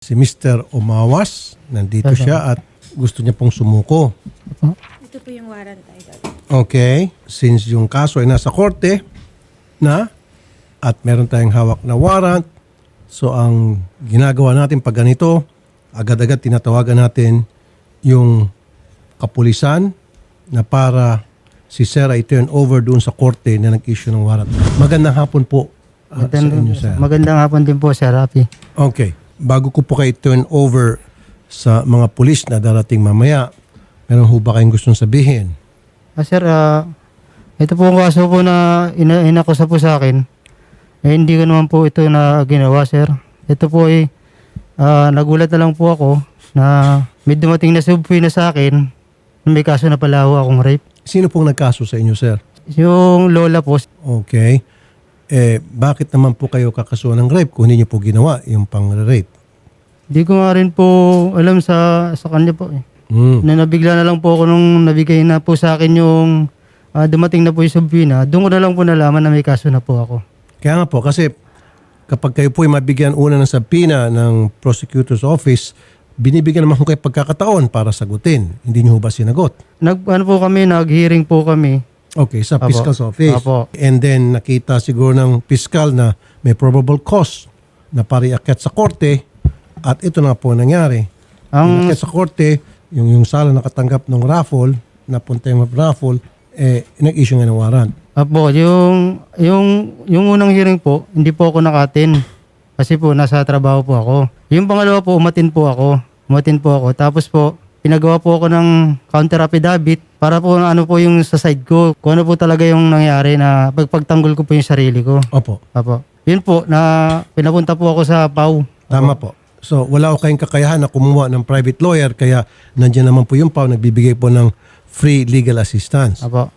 Si Mr. Omawas, nandito siya at gusto niya pong sumuko. Ito po yung warrant, Idol. Okay, since yung kaso ay nasa korte na at meron tayong hawak na warrant, so ang ginagawa natin pag ganito, agad-agad tinatawagan natin yung kapulisan na para si Sir ay turn over doon sa korte na nag-issue ng warrant. Magandang hapon po uh, sa inyo, Sir. Magandang hapon din po, Sir Rafi. Okay. Bago ko po kayo turn over sa mga pulis na darating mamaya, meron ho ba kayong gustong sabihin? Ah, sir, ah, ito po ang kaso po na ina inakusa po sa akin. Eh, hindi ko naman po ito na ginawa, sir. Ito po ay ah, nagulat na lang po ako na may dumating na subpoena sa akin na may kaso na pala ho akong rape. Sino pong nagkaso sa inyo, sir? Yung lola po, Okay. Eh, bakit naman po kayo kakasuhan ng rape kung hindi niyo po ginawa yung pang-rape? hindi ko nga rin po alam sa sa kanya po eh. Hmm. Na nabigla na lang po ako nung nabigay na po sa akin yung ah, dumating na po yung subpoena. Doon ko na lang po nalaman na may kaso na po ako. Kaya nga po, kasi kapag kayo po ay mabigyan una ng sabina ng prosecutor's office, binibigyan naman ko kayo pagkakataon para sagutin. Hindi niyo ho ba sinagot? Nag ano po kami, nag-hearing po kami. Okay, sa Apo. fiscal's office. Apo. And then nakita siguro ng fiscal na may probable cause na pariakyat sa korte at ito na po ang nangyari. Ang Ang sa korte, yung, yung sala nakatanggap ng raffle, napunta yung raffle, eh, nag-issue nga ng warrant. Apo, yung, yung, yung unang hearing po, hindi po ako nakatin. Kasi po, nasa trabaho po ako. Yung pangalawa po, umatin po ako. Umatin po ako. Tapos po, pinagawa po ako ng counter affidavit para po ano po yung sa side ko. Kung ano po talaga yung nangyari na pagpagtanggol ko po yung sarili ko. Opo, Apo. Yun po, na pinapunta po ako sa PAW. tama po. So, wala ko kayong kakayahan na kumuha ng private lawyer kaya nandiyan naman po yung PAW, nagbibigay po ng free legal assistance. Apo.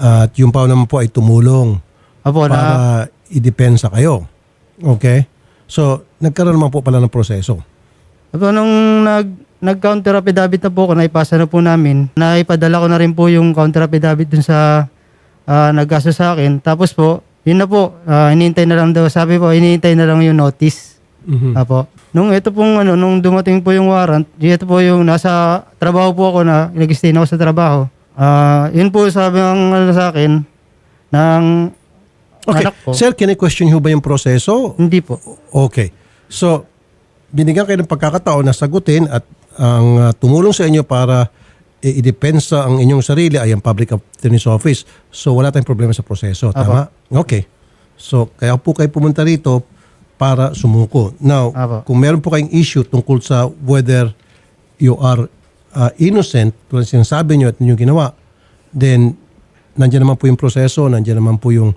At yung PAW naman po ay tumulong Apo, na, para idepensa kayo. Okay? So, nagkaroon naman po pala ng proseso. Apo, nung nag, nag-counter affidavit na po ako, naipasa na po namin, naipadala ko na rin po yung counter affidavit dun sa uh, nagkaso sa akin. Tapos po, yun na po, ah, hinihintay na lang daw. Sabi po, hinihintay na lang yung notice. Mhm. Apo. Nung ito pong ano, nung dumating po yung warrant, ito po yung nasa trabaho po ako na nag-stay na ako sa trabaho. Ah, yun po sabi ng ano sa akin ng Okay. anak ko. Sir, can I question ho ba yung proseso? Hindi po. Okay. So, binigyan kayo ng pagkakataon na sagutin at ang uh, tumulong sa inyo para i- idepensa ang inyong sarili ay ang Public Attorney's Office. So, wala tayong problema sa proseso. Tama? Okay. So, kaya po kayo pumunta rito para sumuko. Now, Apo. kung meron po kayong issue tungkol sa whether you are uh, innocent, tulad sinasabi nyo at inyong ginawa, then nandiyan naman po yung proseso, nandiyan naman po yung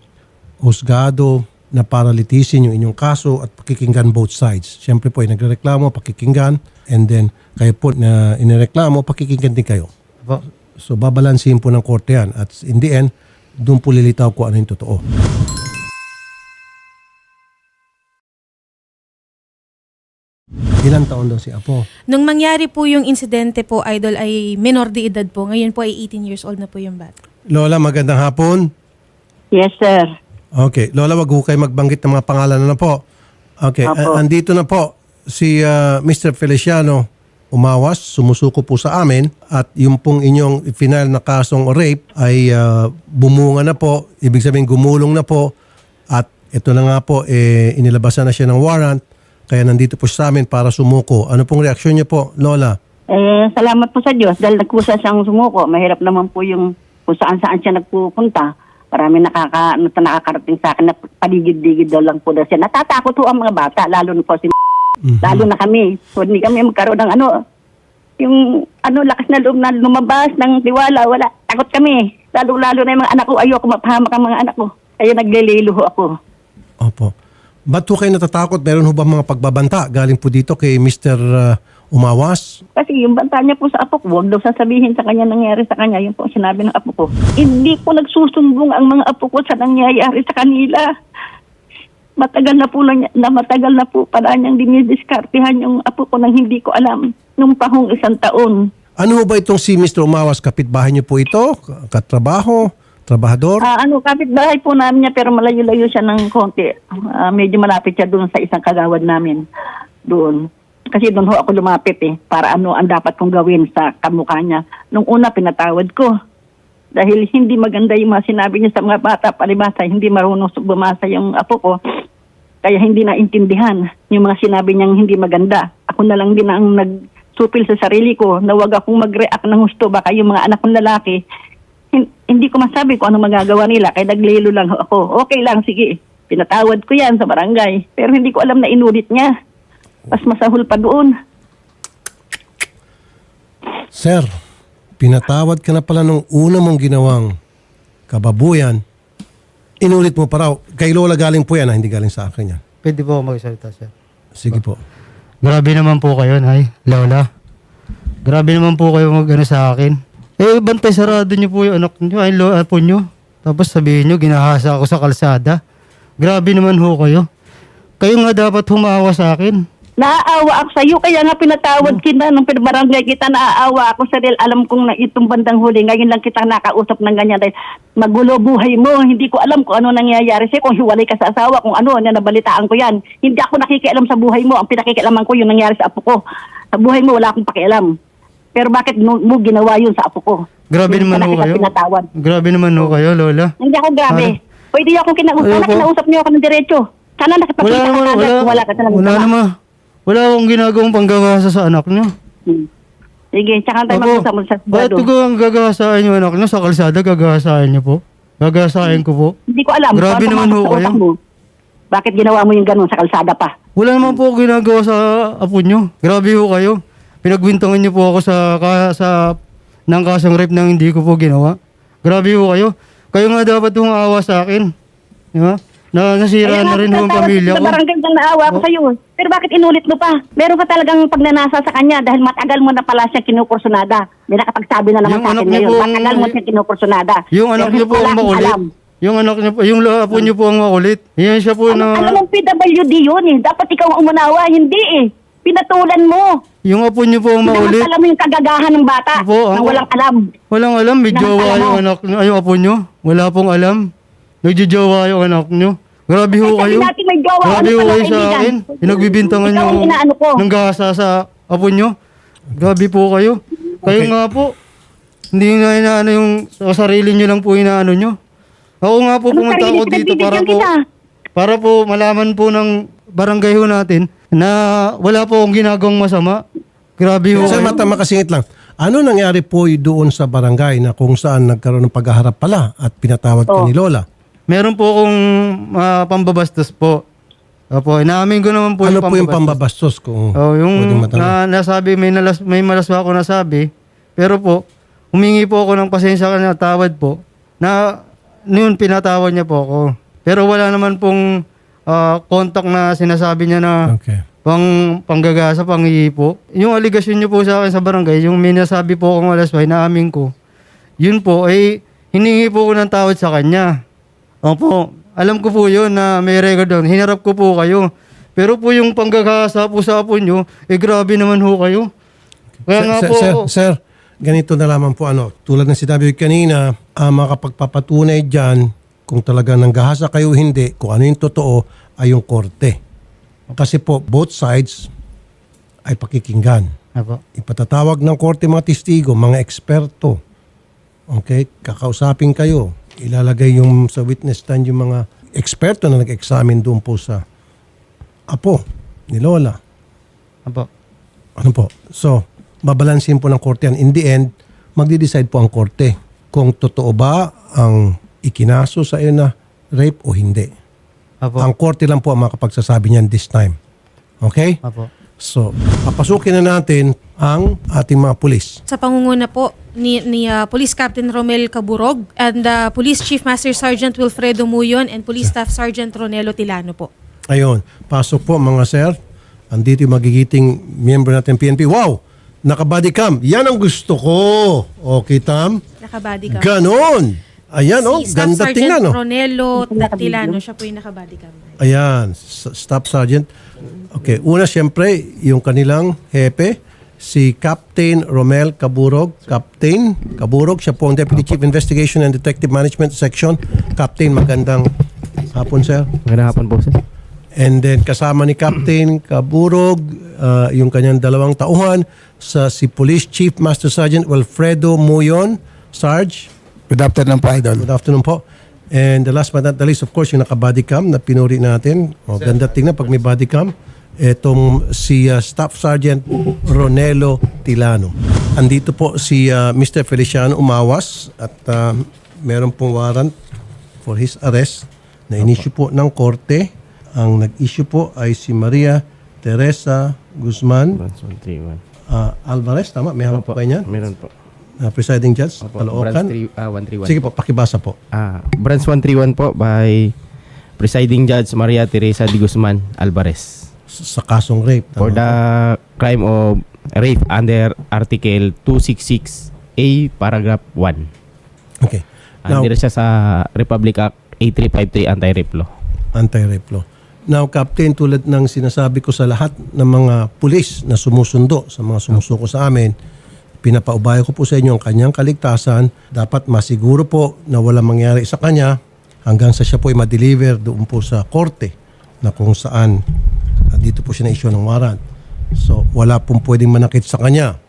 husgado na para litisin yung inyong kaso at pakikinggan both sides. Siyempre po ay nagrereklamo, pakikinggan, and then kayo po na inireklamo, pakikinggan din kayo. Apo. So babalansin po ng korte yan at in the end, doon po lilitaw kung ano yung totoo. Ilang taon daw si Apo? Nung mangyari po yung insidente po, Idol, ay minor de edad po. Ngayon po ay 18 years old na po yung bata. Lola, magandang hapon. Yes, sir. Okay. Lola, wag ho kayo magbanggit ng mga pangalan na po. Okay. Apo. a- andito na po si ah, Mr. Feliciano Umawas, sumusuko po sa amin at yung pong inyong final na kasong rape ay ah, bumunga na po, ibig sabihin gumulong na po at ito na nga po, eh, inilabasan na siya ng warrant kaya nandito po siya sa amin para sumuko. Ano pong reaksyon niyo po, Lola? Eh, salamat po sa Diyos dahil nagkusa siyang sumuko. Mahirap naman po yung kung saan-saan siya nagpupunta. Marami nakaka, na nakakarating sa akin na paligid-ligid daw lang po daw siya. Natatakot po ang mga bata, lalo na po si lalo na kami. So, hindi kami magkaroon ng ano, yung ano, lakas na loob na lumabas ng tiwala. Wala, takot kami. Lalo-lalo na yung mga anak ko. Ayoko mapahamak ang mga anak ko. Kaya naglililo ako. Opo. Ba't ho kayo natatakot? Meron ho ba mga pagbabanta galing po dito kay Mr. ah, Umawas? Kasi yung banta niya po sa apo ko, huwag daw sasabihin sa kanya nangyari sa kanya. Yun po ang sinabi ng apo ko. Hindi ko nagsusumbong ang mga apo ko sa nangyayari sa kanila. Matagal na po lang, na matagal na po pala niyang dinidiskartehan yung apo ko nang hindi ko alam nung pahong isang taon. Ano ba itong si Mr. Umawas? Kapitbahay niyo po ito? Katrabaho? Trabahador? Ah, ano, kapitbahay po namin niya pero malayo-layo siya ng konti. Ah, medyo malapit siya doon sa isang kagawad namin doon. Kasi doon ho ako lumapit eh, para ano ang dapat kong gawin sa kamukha niya. Nung una, pinatawad ko. Dahil hindi maganda yung mga sinabi niya sa mga bata, palibasa, hindi marunong bumasa yung apo ko. Kaya hindi naintindihan yung mga sinabi niyang hindi maganda. Ako na lang din ang nagsupil sa sarili ko na wag akong mag-react ng gusto. Baka yung mga anak kong lalaki, hin- hindi ko masabi kung ano magagawa nila. Kaya naglilo lang ako. Okay lang, sige. Pinatawad ko yan sa barangay. Pero hindi ko alam na inulit niya. Mas masahol pa doon. Sir, pinatawad ka na pala nung una mong ginawang kababuyan. Inulit mo pa raw. Kay Lola galing po yan, ah, hindi galing sa akin yan. Pwede po ako magsalita, sir. Sige po. Grabe naman po kayo, Nay. Lola. Grabe naman po kayo mag ano sa akin. Eh, bantay sarado niyo po yung anak niyo, ay lo, apo niyo. Tapos sabihin niyo, ginahasa ako sa kalsada. Grabe naman ho kayo. Kayo nga dapat humawa sa akin. Naaawa ako sa iyo, kaya nga pinatawad kita nung barangay kita, naaawa ako sa dahil alam kong na itong bandang huli, ngayon lang kita nakausap ng ganyan dahil magulo buhay mo, hindi ko alam kung ano nangyayari sa'yo, kung hiwalay ka sa asawa, kung ano, na nabalitaan ko yan. Hindi ako nakikialam sa buhay mo, ang pinakikialaman ko yung nangyari sa apo ko. Sa buhay mo, wala akong pakialam. Pero bakit mo, mo ginawa yun sa apo ko? Grabe Hindi naman ho kayo. pinatawad. Grabe naman ho kayo, Lola. Hindi ako grabe. Pwede akong kinausap. Sana kinausap niyo ako ng diretso. Sana naman, ka agad wala ka talagang Wala naman. Wala akong ginagawang panggagasa sa anak niyo. Hmm. Sige, tsaka tayo Opo. mag-usap sa Bakit sigurado. ko ang gagasahin yung anak niyo sa kalsada, gagasahin niyo po? Gagasahin ko po. Hindi ko alam. Grabe Paano naman ho sa kayo. utak mo? Bakit ginawa mo yung ganun sa kalsada pa? Wala naman po ako ginagawa sa apo nyo. Grabe ho kayo. Pinagbintangan niyo po ako sa, ka, sa ng kasong rape nang hindi ko po ginawa. Grabe ho kayo. Kayo nga dapat humawa sa akin. Di ba? Na, Kaya na rin ho ang pamilya ko. Oh. barangay kang naawa ako sa'yo. Pero bakit inulit mo pa? Meron ka talagang pagnanasa sa kanya dahil matagal mo na pala siya kinukursunada. May nakapagsabi na naman Yung sa anak akin niyo ngayon. po ang- Matagal mo siya kinukursunada. Yung anak Pero niyo po wala ang akong makulit. alam. Yung anak niyo po, yung apo niyo po ang makulit. Yan siya po Alam, na... alam mong PWD yun eh. Dapat ikaw ang umunawa. Hindi eh. Pinatulan mo. Yung apo niyo po ang makulit. Alam mo yung kagagahan ng bata Opo, nang ang- walang alam. Walang alam, may jowa yung anak niyo. Ay, yung apo niyo. Wala pong alam. Nagjojowa yung anak niyo. Grabe ho kayo. natin may jowa, Grabe ano ho kayo sa akin. Pinagbibintangan ko. ng gasa sa apo niyo. Grabe po kayo. Kayo Okay. nga po. Hindi nga inaano yung sa sarili niyo lang po inaano niyo. Ako nga po Anong pumunta ako dito para po kita. para po malaman po ng barangay ho natin na wala po akong ginagawang masama. Grabe ho kayo. mata makasingit lang. Ano nangyari po doon sa barangay na kung saan nagkaroon ng paghaharap pala at pinatawad ka Oh. ni Lola? Meron po akong ah, pambabastos po. Opo, inaamin ko naman po ano yung po yung pambabastos. kung Oh, yung matanong? na, nasabi, may, nalas, may malaswa ako nasabi. Pero po, humingi po ako ng pasensya kanya, tawad po. Na, noon pinatawad niya po ako. Pero wala naman pong ah, contact na sinasabi niya na Okay. pang panggagasa, pangihipo. Yung aligasyon niyo po sa akin sa barangay, yung may nasabi po akong alasway na amin ko, yun po ay hiningi po ko ng tawad sa kanya. Opo, alam ko po yun na may record doon. Hinarap ko po kayo. Pero po yung panggagasa po sa apo nyo, eh grabe naman ho kayo. Kaya nga sir, po, sir, sir, ganito na lamang po ano, tulad ng sinabi ko kanina, uh, makapagpapatunay dyan kung talaga nanggahasa kayo o hindi, kung ano yung totoo ay yung korte. Kasi po, both sides ay pakikinggan. Apo. Ipatatawag ng korte mga testigo, mga eksperto. Okay? Kakausapin kayo. Ilalagay yung sa witness stand yung mga eksperto na nag-examine doon po sa apo ni Lola. Apo. Ano po? So, babalansin po ng korte yan. In the end, magdi-decide po ang korte kung totoo ba ang ikinaso sa iyo na rape o hindi. Apo. Ang korte lang po ang makapagsasabi niyan this time. Okay? Apo. So, papasukin na natin ang ating mga pulis. Sa pangunguna po ni, ni uh, Police Captain Romel Caburog and uh, Police Chief Master Sergeant Wilfredo Muyon and Police Staff Sergeant Ronelo Tilano po. Ayun, pasok po mga sir. Andito yung magigiting member natin PNP. Wow! Naka-body cam. Yan ang gusto ko. Okay, Tam? Nakabody cam. Ganon! Ayan, oh. si Staff Ganda Sergeant tingnan, oh. Ronelo Tilano, siya po yung nakabody cam. Ayan, S- Staff Sergeant. Okay, una siyempre, yung kanilang hepe, si Captain Romel Caburog. Captain Caburog, siya po ang Deputy Chief Investigation and Detective Management Section. Captain, magandang hapon, sir. Magandang hapon po, sir. And then kasama ni Captain Caburog, ah, yung kanyang dalawang tauhan sa si Police Chief Master Sergeant Wilfredo Muyon. Sarge, Good afternoon po, Idol. good afternoon po. And the last but not the least, of course, yung naka-body cam na pinuri natin. O, ganda tingnan pag may body cam. Itong si ah, Staff Sergeant Ronelo Tilano. Andito po si ah, Mr. Feliciano Umawas at ah, meron pong warrant for his arrest na in-issue po ng korte. Ang nag-issue po ay si Maria Teresa Guzman Branch 131. ah, Alvarez. Tama? May hawak po kayo niyan? Meron po. Ah, presiding Judge, Opo, Branch Caloocan. 3, ah, 131. Sige po, pakibasa po. Ah, branch 131 po by Presiding Judge Maria Teresa de Guzman Alvarez sa kasong rape. for Tama the crime of rape under Article 266A paragraph 1. po? Okay. Now, Under siya sa Republic Act 8353 anti-rape law. anti-rape law. Now, Captain, tulad ng sinasabi ko sa lahat ng mga pulis na sumusundo sa mga sumusuko sa amin, pinapaubayo ko po sa inyo ang kanyang kaligtasan. Dapat masiguro po na wala mangyari sa kanya hanggang sa siya po ay ma-deliver doon po sa korte na kung saan ah, dito po siya na-issue ng warrant. So, wala pong pwedeng manakit sa kanya.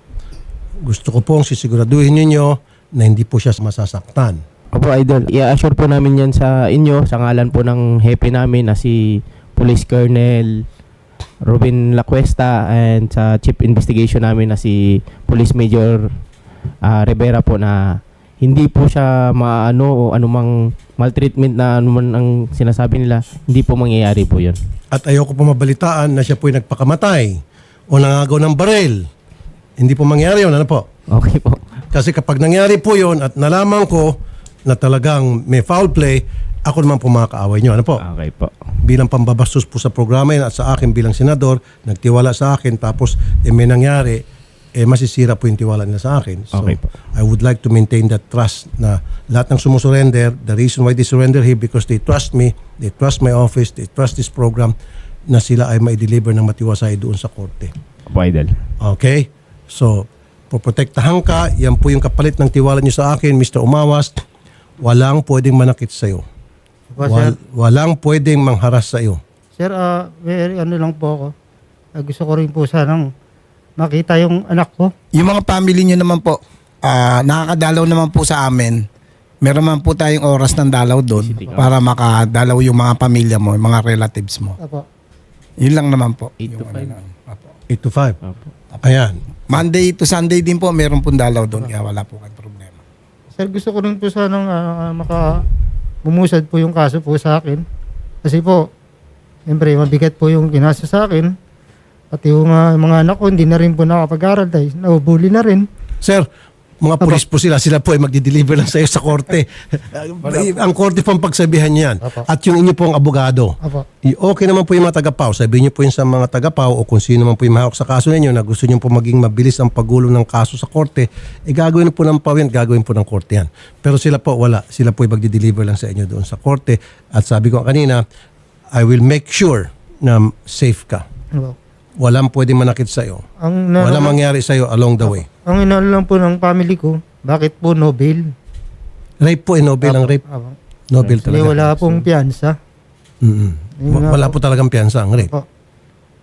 Gusto ko pong sisiguraduhin ninyo na hindi po siya masasaktan. Opo, Idol. I-assure po namin yan sa inyo, sa ngalan po ng hepe namin na si Police Colonel Robin Lacuesta and sa Chief Investigation namin na si Police Major ah, Rivera po na hindi po siya maano o anumang maltreatment na anuman ang sinasabi nila, hindi po mangyayari po yun. At ayoko po mabalitaan na siya po'y nagpakamatay o nangagaw ng baril. Hindi po mangyari yun, ano po? Okay po. Kasi kapag nangyari po yun at nalaman ko na talagang may foul play, ako naman po makakaaway nyo. Ano po? Okay po. Bilang pambabastos po sa programa yun at sa akin bilang senador, nagtiwala sa akin tapos eh, may nangyari, eh masisira po yung tiwala nila sa akin. So, Okay po. I would like to maintain that trust na lahat ng sumusurrender, the reason why they surrender here because they trust me, they trust my office, they trust this program na sila ay mai-deliver ng matiwasay doon sa korte. Idol. Okay? So, poprotektahan ka, yan po yung kapalit ng tiwala niyo sa akin, Mr. Umawas. Walang pwedeng manakit sa iyo. Po, sir, walang pwedeng mangharas sa iyo. sir ah, very ano lang po ako. Ah, gusto ko rin po sanang makita yung anak ko. Yung mga family nyo naman po, ah, nakakadalaw naman po sa amin. Meron man po tayong oras ng dalaw doon para makadalaw yung mga pamilya mo, yung mga relatives mo. Apo. Yun lang naman po. Eight to Yung five. ano, apo. 8 to 5. Opo. Ayan. Monday to Sunday din po, meron pong dalaw doon. Kaya wala po kayong problema. Sir, gusto ko rin po sanang ah, maka bumusad po yung kaso po sa akin. Kasi po, siyempre, mabigat po yung kinasa sa akin. Pati yung ah, mga anak ko, hindi na rin po nakapag-aral dahil nahubuli na rin. Sir, mga pulis po sila. Sila po ay magdi-deliver lang sa iyo sa korte. ang korte pong pagsabihan niyan. Apo. At yung inyo pong abogado. Apo. Okay naman po yung mga tagapaw. Sabihin niyo po yun sa mga tagapaw o kung sino man po yung mahawak sa kaso ninyo na gusto niyo po maging mabilis ang paggulo ng kaso sa korte, eh gagawin po ng paw yan, gagawin po ng korte yan. Pero sila po wala. Sila po ay magdi-deliver lang sa inyo doon sa korte. At sabi ko kanina, I will make sure na safe ka. Apo. Walang pwedeng manakit sa iyo. Ang, na, Walang mangyari sa iyo along the way. ang inaano lang po ng family ko, bakit po no bail? Rape po, eh, Nobel ang rape. Apo. Nobel talaga. wala pong piyansa. Mm-mm. Wala po talagang piyansa ang rape. Apo.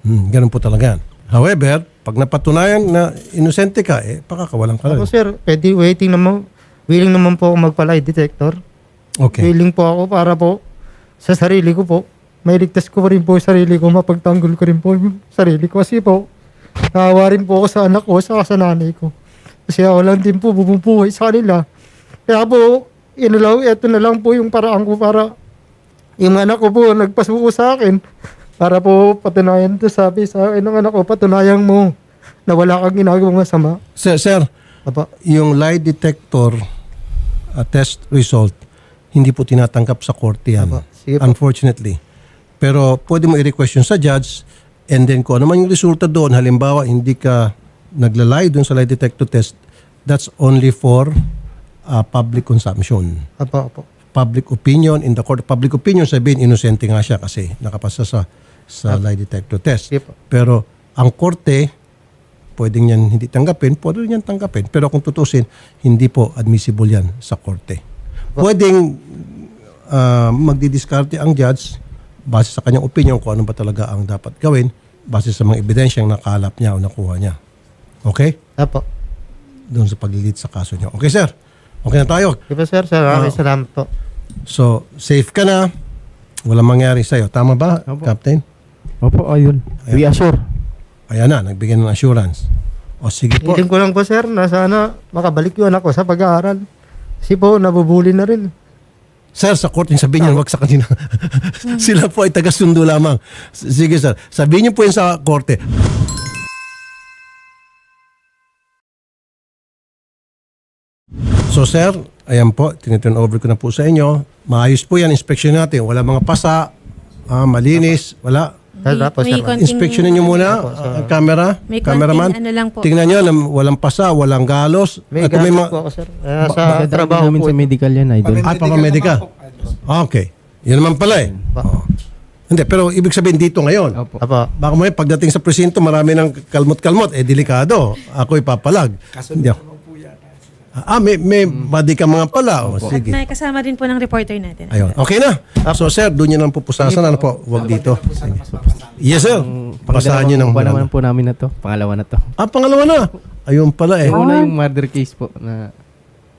Mm, ganun po talaga. However, pag napatunayan na inosente ka, eh, pakakawalan ka Ako lang. sir, pwede waiting naman, willing naman po ako magpa-lie detector. Okay. Willing po ako para po sa sarili ko po. May ligtas ko rin po sa sarili ko, mapagtanggol ko rin po yung sarili ko. Kasi po, naawa rin po ako sa anak ko, sa sa nanay ko. Kasi ako lang din po bumubuhay sa kanila. Kaya po, ino lang, ito na lang po yung paraan ko para yung anak ko po nagpasuko sa akin para po patunayan to sabi sa akin ng anak ko, patunayan mo na wala kang ginagawang masama. Sir, sir, Apa, yung lie detector uh, test result, hindi po tinatanggap sa korte yan. Apo. Sige po. Unfortunately. Pero pwede mo i-request yun sa judge and then kung ano man yung resulta doon, halimbawa hindi ka naglalay doon sa lie detector test, that's only for uh, public consumption. apa, apa. public opinion in the court of public opinion sabihin inosente nga siya kasi nakapasa sa sa lie detector test. Po. Pero ang korte pwedeng yan hindi tanggapin, pwede rin yan tanggapin. Pero kung tutusin, hindi po admissible yan sa korte. Pwedeng uh, magdidiskarte ang judge base sa kanyang opinion kung ano ba talaga ang dapat gawin. base sa mga ebidensyang nakalap niya o nakuha niya. Okay? Apo. Doon sa paglilit sa kaso niya. Okay, sir? Okay na tayo. Di ba sir? Sir, maraming salamat po. So, safe ka na. Walang mangyari sa'yo. Tama ba, Opo. Captain? Opo, ayun. We assure. Ayan na, nagbigay ng assurance. O sige po. Hiling ko lang po sir na sana makabalik yun ako sa pag-aaral. Kasi po, nabubuli na rin. Sir, sa court yung sabihin niyo, wag sa kanina. Sila po ay taga-sundo lamang. S- Sige sir, sabihin niyo po yun sa korte. So sir, ayan po, tiniturn over ko na po sa inyo. Maayos po yan, inspection natin. Wala mga pasa, ah, malinis, wala. Sir, tapos sir, konting- Inspeksyonin niyo muna, ang camera, May konting cameraman. ano lang po. Tingnan niyo, na walang pasa, walang galos. may At kung gamit mga- po ako sir. Eh, sa trabaho namin po. sa medical yan, idol. Ah, pamamedical. Okay. Yan naman pala eh. Oo. Hindi, pero ibig sabihin dito ngayon. Opo. Apo. Baka may pagdating sa presinto, marami ng kalmot-kalmot. Eh, delikado. Ako ipapalag. Hindi ako. Ah, may, may body ka mga pala. O, At sige. may kasama din po ng reporter natin. Ayun. Okay na. So, sir, doon nyo lang pupusasan. Ano po? Huwag dito. Sige. Yes, sir. Pasahan nyo ng Pangalawa naman po namin na to. Pangalawa na to. Ah, pangalawa na. Ayun pala eh. Yung una yung murder case po na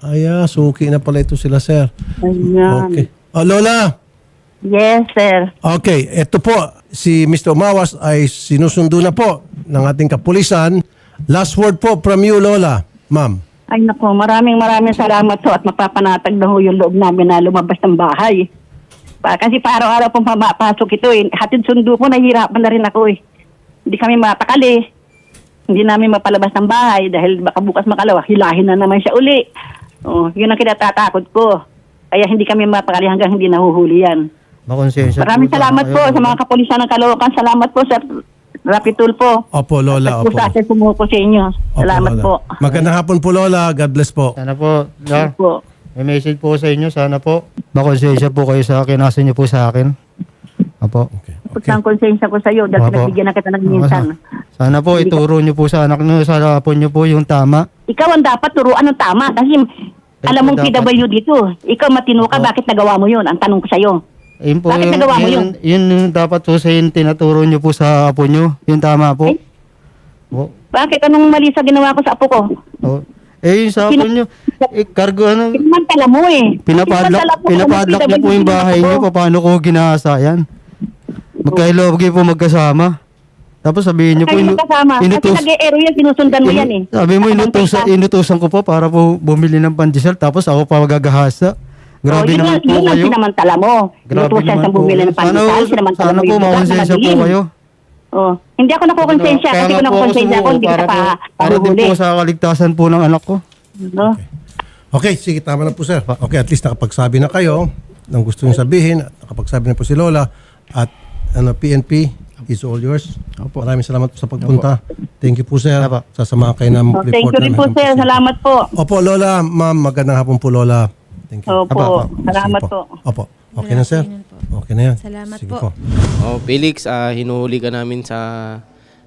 Ay, ah, suki na pala ito sila, sir. Ayan. Okay. Oh, Lola. Yes, sir. Okay, ito po, si Mr. Umawas ay sinusundo na po ng ating kapulisan. Last word po from you, Lola. Ma'am. Ay nako, maraming maraming salamat ho at mapapanatag na ho yung loob namin na lumabas ng bahay. Pa, kasi pa araw-araw pong pumapasok ito eh. Hatid sundo ko, nahihirapan na rin ako eh. Hindi kami matakali. Hindi namin mapalabas ng bahay dahil baka bukas makalawa, hilahin na naman siya uli. Oh, yun ang kinatatakot ko. Kaya hindi kami mapakali hanggang hindi nahuhuli yan. Makonsensya Maraming salamat po sa mga kapulisan ng Caloocan. Salamat po sa Rapitul po. Opo, Lola. At po Opo. sa akin sumuko sa inyo. Opo, Salamat Lola. po. Magandang hapon po, Lola. God bless po. Sana po, sir, po. may message po sa inyo. Sana po, makonsensya po kayo sa akin. Nasa niyo po sa akin. Apo. Okay. Okay. Ang konsensya ko sa iyo dahil Opo. pinagbigyan na kita ng minsan. Sana po, ituro niyo po sa anak niyo, sa apo niyo po yung tama. Ikaw ang dapat turuan ng tama kasi alam mong dapat. PW dito. Ikaw matino ka, Opo. bakit nagawa mo yun? Ang tanong ko sa iyo. Yun po, Bakit yung, nagawa mo yun, yun yung dapat po sa yun, tinaturo niyo po sa apo niyo. Yung tama po. Eh? Po. Bakit anong mali sa ginawa ko sa apo ko? Oh. Eh, yung sa apo niyo, eh, kargo ano, Pinamantala mo eh. pinapadlock, Pinamantala mo, pinapadlock anong niyo po yung bahay ginawa niyo. Paano ko ginahasa yan? Magkailogi po magkasama. Tapos sabihin niyo po, Kayo inu- kasama. Kasi inutos, nag-e-ero yan, sinusundan mo yan eh. sabi mo, inutusan, inutusan ko po para po bumili ng pandesal. Tapos ako pa magagahasa. Grabe oh, yun naman po yun lang kayo. sinamantala mo. Grabe Inutusan naman sa po bumili ng Sana, sinamantala sana mo po yung lugar na makonsensya po kayo. Oh, hindi ako nakukonsensya Kaya kasi kung po ako nakukonsensya ako, hindi para pa po, para po sa kaligtasan po ng anak ko. No? Okay, sige, tama na po, sir. Okay, at least nakapagsabi na kayo ng gusto nyo sabihin. At nakapagsabi na po si Lola. At ano, PNP is all yours. Maraming salamat po sa pagpunta. Thank you po, sir. Opo. Sasamahan kayo ng Oh, report thank you rin po, sir. Salamat po. Opo, Lola. Ma'am, magandang hapon po, Lola. Thank you. Opo. Aba, Salamat Sige po. Opo. Okay na, sir? Okay na yan. Salamat Sige po. po. Oh, Felix, ah, hinuhuli ka namin sa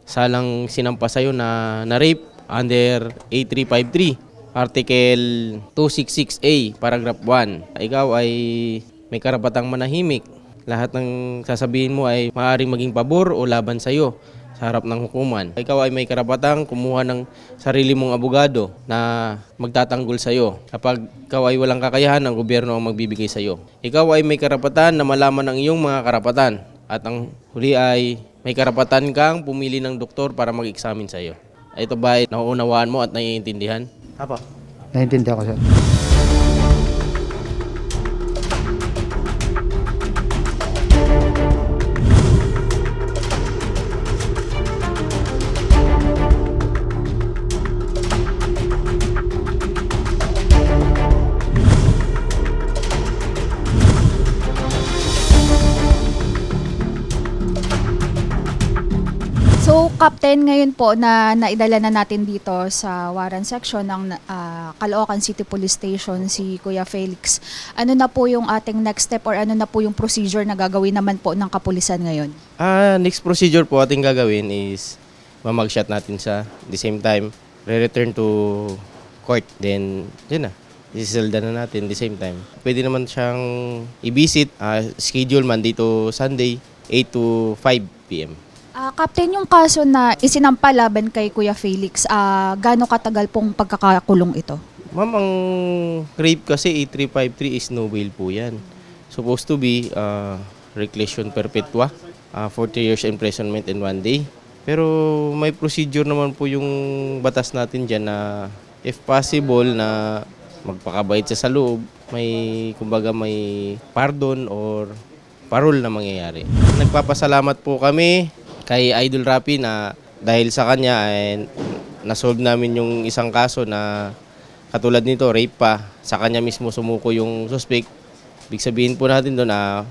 salang sinampa sa'yo na, na rape under A353, Article 266A, Paragraph 1. Ikaw ay may karapatang manahimik. Lahat ng sasabihin mo ay maaaring maging pabor o laban sa'yo sa harap ng hukuman. Ikaw ay may karapatang kumuha ng sarili mong abogado na magtatanggol sa iyo. Kapag ikaw ay walang kakayahan, ang gobyerno ang magbibigay sa iyo. Ikaw ay may karapatan na malaman ang iyong mga karapatan. At ang huli ay may karapatan kang pumili ng doktor para mag-examine sa iyo. Ito ba ay nauunawaan mo at naiintindihan? Apo. Naintindihan ko, sir. So, Captain, ngayon po na naidala na natin dito sa Warren Section ng ah, Caloocan City Police Station si Kuya Felix. Ano na po yung ating next step or ano na po yung procedure na gagawin naman po ng kapulisan ngayon? Ah, next procedure po ating gagawin is mamagshot natin sa the same time re-return to court. Then, yun na. Isiselda na natin the same time. Pwede naman siyang i-visit, ah, schedule Monday to Sunday, 8 to 5 p.m. Ah, Ah, Captain, yung kaso na isinampa laban kay Kuya Felix, ah gaano katagal pong pagkakakulong ito? Ma'am, ang rape kasi 8353 is no bail po yan. Supposed to be uh, reclusion perpetua, uh, 40 years imprisonment in one day. Pero may procedure naman po yung batas natin dyan na if possible na magpakabait siya sa loob, may kumbaga may pardon or parol na mangyayari. Nagpapasalamat po kami kay Idol Rapi na dahil sa kanya ay nasolve namin yung isang kaso na katulad nito, rape pa. Sa kanya mismo sumuko yung suspect. Big sabihin po natin doon na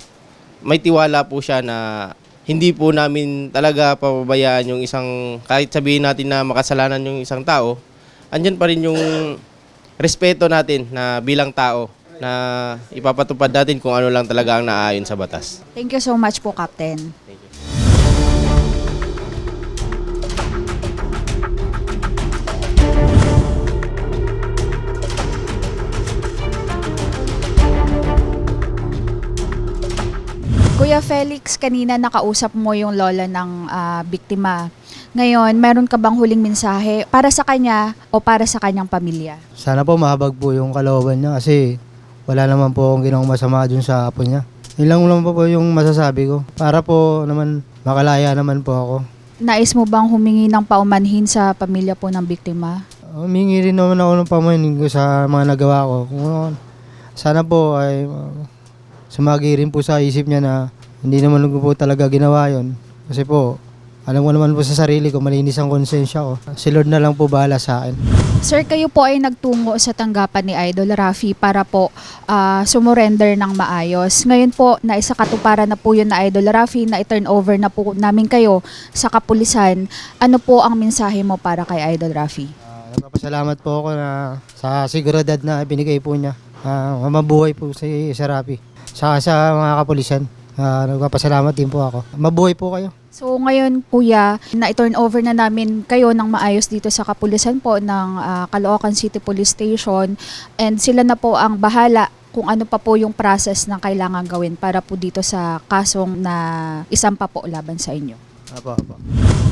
may tiwala po siya na hindi po namin talaga pababayaan yung isang, kahit sabihin natin na makasalanan yung isang tao, andyan pa rin yung respeto natin na bilang tao na ipapatupad natin kung ano lang talaga ang naayon sa batas. Thank you so much po, Captain. Kuya Felix, kanina nakausap mo yung lola ng ah, biktima. Ngayon, meron ka bang huling mensahe para sa kanya o para sa kanyang pamilya? Sana po mahabag po yung kalooban niya kasi wala naman po akong ginawang masama dun sa apo niya. Ilang lang po po yung masasabi ko. Para po naman makalaya naman po ako. Nais mo bang humingi ng paumanhin sa pamilya po ng biktima? Humingi rin naman ako ng pamanin ko sa mga nagawa ko. Kung ano, sana po ay uh, sumagi rin po sa isip niya na hindi naman ko po talaga ginawa yon Kasi po, alam ko naman po sa sarili ko, malinis ang konsensya ko. Si Lord na lang po bahala sa akin. Sir, kayo po ay nagtungo sa tanggapan ni Idol Rafi para po ah, sumurrender ng maayos. Ngayon po, naisa katuparan na po yun na Idol Rafi na i-turn over na po namin kayo sa kapulisan. Ano po ang mensahe mo para kay Idol Rafi? Ah, nagpapasalamat po ako na sa seguridad na binigay po niya. Ah, mabuhay po si Sarapi. Sa sa mga kapulisan. Ah, nagpapasalamat din po ako. Mabuhay po kayo. So ngayon kuya, na i-turn over na namin kayo ng maayos dito sa kapulisan po ng ah, Caloocan City Police Station and sila na po ang bahala kung ano pa po yung process na kailangan gawin para po dito sa kasong na isang pa po laban sa inyo. Apo, apo.